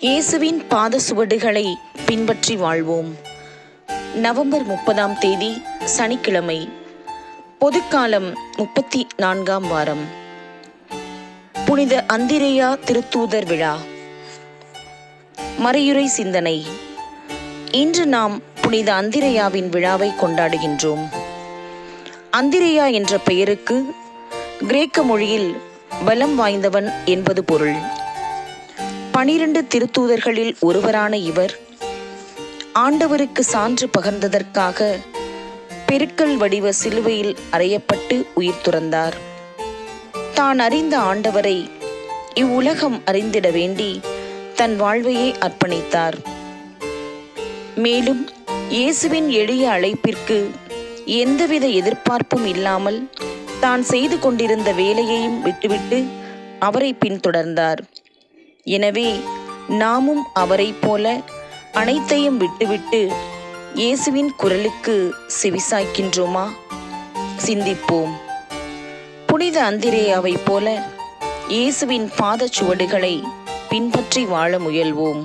இயேசுவின் பாத சுவடுகளை பின்பற்றி வாழ்வோம். நவம்பர் முப்பதாம் தேதி சனிக்கிழமை பொதுக்காலம் முப்பத்தி நான்காம் வாரம். புனித அந்திரேயா திருத்தூதர் விழா. மறையுறை சிந்தனை. இன்று நாம் புனித அந்திரேயாவின் விழாவை கொண்டாடுகின்றோம். அந்திரேயா என்ற பெயருக்கு கிரேக்க மொழியில் பலம் வாய்ந்தவன் என்பது பொருள். பனிரெண்டு திருத்தூதர்களில் ஒருவரான இவர் ஆண்டவருக்கு சான்று பகர்ந்ததற்காக பெருக்கல் வடிவ சிலுவையில் அறையப்பட்டு உயிர் துறந்தார். தான் அறிந்த ஆண்டவரை இவ்வுலகம் அறிந்திட வேண்டி தன் வாழ்வையே அர்ப்பணித்தார். மேலும் இயேசுவின் எளிய அழைப்பிற்கு எந்தவித எதிர்பார்ப்பும் இல்லாமல் தான் செய்து கொண்டிருந்த வேலையையும் விட்டுவிட்டு அவரை பின்தொடர்ந்தார். எனவே நாமும் அவரைப் போல அனைத்தையும் விட்டுவிட்டு இயேசுவின் குரலுக்கு செவிசாய்க்கின்றோமா? சிந்திப்போம். புனித அந்திரேயாவை போல இயேசுவின் பாதச்சுவடுகளை பின்பற்றி வாழ முயல்வோம்.